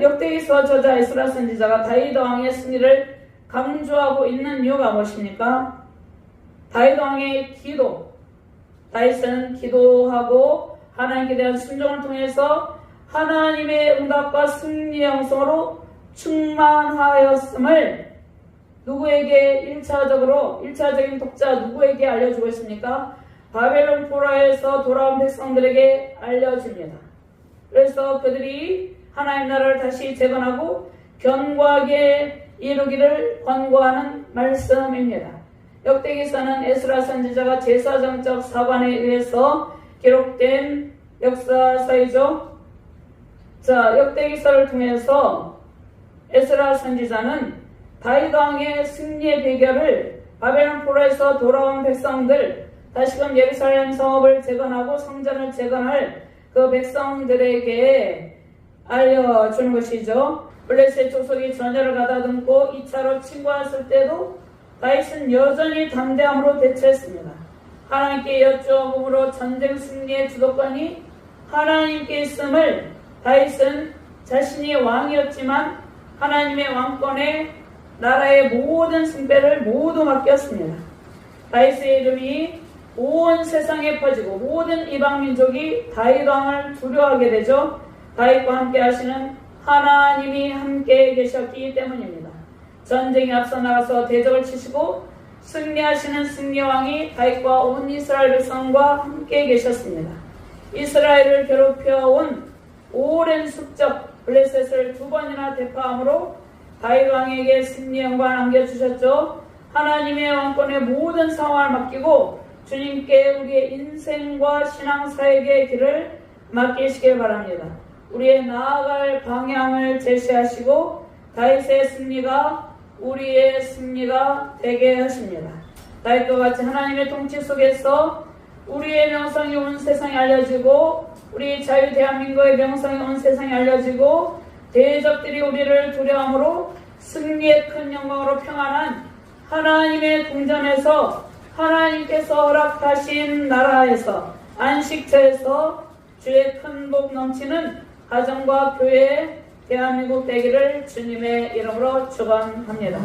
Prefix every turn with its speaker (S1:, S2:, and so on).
S1: 역대기서 저자 에스라 선지자가 다윗 왕의 승리를 강조하고 있는 이유가 무엇입니까? 다윗 왕의 기도. 다윗은 기도하고 하나님께 대한 순종을 통해서 하나님의 응답과 승리의 영성으로 충만하였음을 누구에게 1차적으로 1차적인 독자 누구에게 알려주고 있습니까? 바벨론 포라에서 돌아온 백성들에게 알려집니다. 그래서 그들이 하나님 나라를 다시 재건하고 견고하게 이루기를 권고하는 말씀입니다. 역대기서는 에스라 선지자가 제사장적 사관에 의해서 기록된 역사서이죠. 자, 역대기서를 통해서 에스라 선지자는 다윗 왕의 승리의 비결을 바벨론 포로에서 돌아온 백성들 다시금 예루살렘 성읍을 재건하고 성전을 재건할 그 백성들에게 알려주는 것이죠. 블레셋 조속이 전열을 가다듬고 2차로 침공했을 때도 다윗은 여전히 담대함으로 대처했습니다. 하나님께 여쭈어봄으로 전쟁 승리의 주도권이 하나님께 있음을 다윗은 자신이 왕이었지만 하나님의 왕권에 나라의 모든 승배를 모두 맡겼습니다. 다윗의 이름이 온 세상에 퍼지고 모든 이방 민족이 다윗 왕을 두려워하게 되죠. 다윗과 함께 하시는 하나님이 함께 계셨기 때문입니다. 전쟁에 앞서 나가서 대적을 치시고 승리하시는 승리왕이 다윗과 온 이스라엘 백성과 함께 계셨습니다. 이스라엘을 괴롭혀온 오랜 숙적 블레셋을 두 번이나 대파함으로 다윗 왕에게 승리 영광을 안겨주셨죠. 하나님의 왕권의 모든 상황을 맡기고 주님께 우리의 인생과 신앙 사역의 길을 맡기시길 바랍니다. 우리의 나아갈 방향을 제시하시고 다윗의 승리가 우리의 승리가 되게 하십니다. 다윗과 같이 하나님의 통치 속에서 우리의 명성이 온 세상에 알려지고 우리 자유 대한민국의 명성이 온 세상에 알려지고 대적들이 우리를 두려움으로 승리의 큰 영광으로 평안한 하나님의 궁전에서 하나님께서 허락하신 나라에서 안식처에서 주의 큰 복 넘치는 가정과 교회 대한민국 되기를 주님의 이름으로 축원합니다.